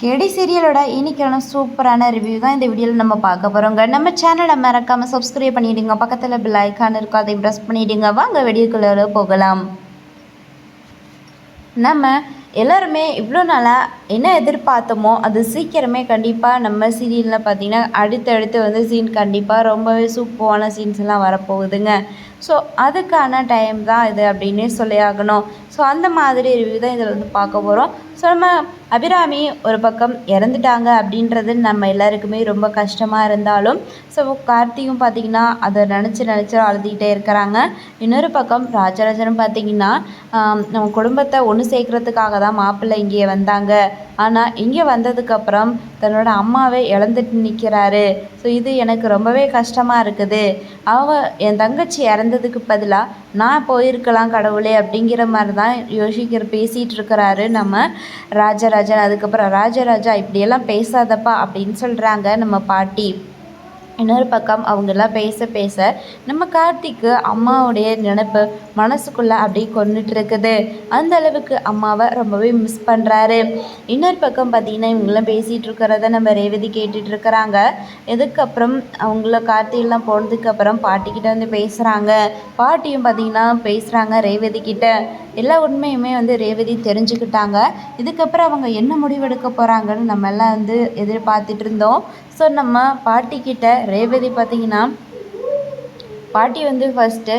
கேடி சீரியலோட இன்றைக்கான சூப்பரான ரிவ்யூ தான் இந்த வீடியோவில் நம்ம பார்க்க போகிறோங்க நம்ம சேனலை மறக்காமல் சப்ஸ்கிரைப் பண்ணிவிடுங்க பக்கத்தில் பில் ஐக்கான் இருக்கும் அதை ப்ரெஸ் பண்ணிவிடுங்க வாங்க வீடியோக்குள்ளே போகலாம். நம்ம எல்லாருமே இவ்வளோ நாளாக என்ன எதிர்பார்த்தோமோ அது சீக்கிரமே கண்டிப்பாக நம்ம சீரியலில் பார்த்திங்கன்னா அடுத்தடுத்து வந்து சீன் கண்டிப்பாக ரொம்பவே சூப்பரான சீன்ஸ் எல்லாம் வரப்போகுதுங்க. ஸோ அதுக்கான டைம் தான் இது அப்படின்னே சொல்லி ஆகணும். ஸோ அந்த மாதிரி ரிவ்யூ தான் இதில் வந்து பார்க்க போகிறோம் ஸோ நம்ம அபிராமி ஒரு பக்கம் இறந்துட்டாங்க அப்படின்றது நம்ம எல்லாருக்குமே ரொம்ப கஷ்டமாக இருந்தாலும் ஸோ கார்த்திகும் பார்த்திங்கன்னா அதை நினச்சி நினச்சி அழுதுகிட்டே இருக்கிறாங்க. இன்னொரு பக்கம் ராஜராஜனும் பார்த்திங்கன்னா நம்ம குடும்பத்தை ஒன்று சேர்க்குறதுக்காக தான் மாப்பிள்ளை இங்கே வந்தாங்க. ஆனால் இங்கே வந்ததுக்கப்புறம் தன்னோட அம்மாவை இழந்துட்டு நிற்கிறாரு ஸோ இது எனக்கு ரொம்பவே கஷ்டமாக இருக்குது. அவ என் தங்கச்சி இறந்ததுக்கு பதிலாக நான் போயிருக்கலாம் கடவுளே அப்படிங்கிற மாதிரி தான் யோசிக்கிற பேசிகிட்டு இருக்கிறாரு நம்ம ராஜராஜன். அதுக்கப்புறம் ராஜராஜா இப்படியெல்லாம் பேசாதப்பா அப்படின்னு சொல்கிறாங்க நம்ம பாட்டி. இன்னொரு பக்கம் அவங்கெல்லாம் பேச பேச நம்ம கார்த்திக்கு அம்மாவுடைய நினப்பு மனசுக்குள்ளே அப்படியே கொண்டுட்டு இருக்குது அந்த அளவுக்கு அம்மாவை ரொம்பவே மிஸ் பண்ணுறாரு இன்னொரு பக்கம் பார்த்தீங்கன்னா இவங்கெல்லாம் பேசிகிட்டு இருக்கிறத நம்ம ரேவதி கேட்டுட்டு இருக்கிறாங்க. இதுக்கப்புறம் அவங்கள கார்த்திகெல்லாம் போனதுக்கப்புறம் பாட்டிக்கிட்ட வந்து பேசுகிறாங்க பாட்டியும் பார்த்தீங்கன்னா பேசுகிறாங்க ரேவதி கிட்ட. எல்லா உண்மையுமே வந்து ரேவதி தெரிஞ்சுக்கிட்டாங்க. இதுக்கப்புறம் அவங்க என்ன முடிவெடுக்க போகிறாங்கன்னு நம்ம எல்லாம் வந்து எதிர்பார்த்துட்டு இருந்தோம். ஸோ நம்ம பாட்டிக்கிட்ட ரேவதி பார்த்திங்கன்னா பாட்டி வந்து ஃபஸ்ட்டு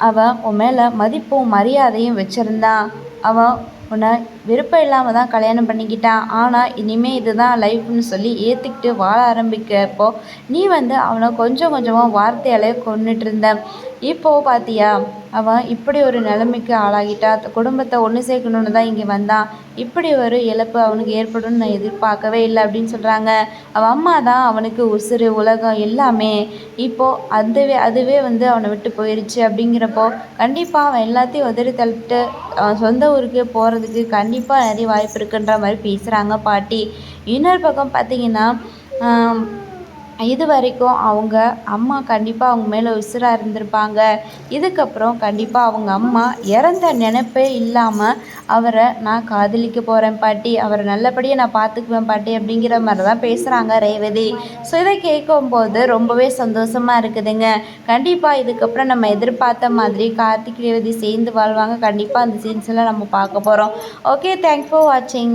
அவன் உன் மேலே மதிப்பும் மரியாதையும் வச்சுருந்தா அவன் உன்னை விருப்பம் இல்லாமல் தான் கல்யாணம் பண்ணிக்கிட்டான் ஆனால் இனிமேல் இதுதான் லைஃப்னு சொல்லி ஏற்றுக்கிட்டு வாழ ஆரம்பிக்கிறப்போ நீ வந்து அவனை கொஞ்சம் கொஞ்சமாக வார்த்தையாலே கொண்டுட்டு இருந்த. இப்போது பார்த்தியா அவன் இப்படி ஒரு நிலைமைக்கு ஆளாகிட்டா. குடும்பத்தை ஒன்று சேர்க்கணுன்னு தான் இங்கே வந்தான். இப்படி ஒரு இழப்பு அவனுக்கு ஏற்படும்னு நான் எதிர்பார்க்கவே இல்லை அப்படின்னு சொல்கிறாங்க அவன் அம்மா தான் அவனுக்கு உசுறு உலகம் எல்லாமே. இப்போது அதுவே அதுவே வந்து அவனை விட்டு போயிடுச்சு அப்படிங்கிறப்போ கண்டிப்பாக அவன் எல்லாத்தையும் உதறி தள்ளிட்டு அவன் சொந்த ஊருக்கு போகிறதுக்கு கண்டிப்பாக நிறைய வாய்ப்பு இருக்குன்ற மாதிரி பேசுகிறாங்க பாட்டி. இன்னொரு பக்கம் பார்த்தீங்கன்னா இது வரைக்கும் அவங்க அம்மா கண்டிப்பாக அவங்க மேலே உசுராக இருந்திருப்பாங்க. இதுக்கப்புறம் கண்டிப்பாக அவங்க அம்மா இறந்த நினைப்பே இல்லாமல் அவரை நான் காதலிக்க போகிறேன் பாட்டி அவரை நல்லபடியாக நான் பார்த்துக்குவேன் பாட்டி அப்படிங்கிற மாதிரி தான் பேசுகிறாங்க ரேவதி. ஸோ இதை கேட்கும்போது ரொம்பவே சந்தோஷமாக இருக்குதுங்க. கண்டிப்பாக இதுக்கப்புறம் நம்ம எதிர்பார்த்த மாதிரி கார்த்திக் ரேவதி சேர்ந்து வாழ்வாங்க. கண்டிப்பாக அந்த சீன்ஸ் எல்லாம் நம்ம பார்க்க போகிறோம் ஓகே தேங்க்ஸ் ஃபார் வாட்சிங்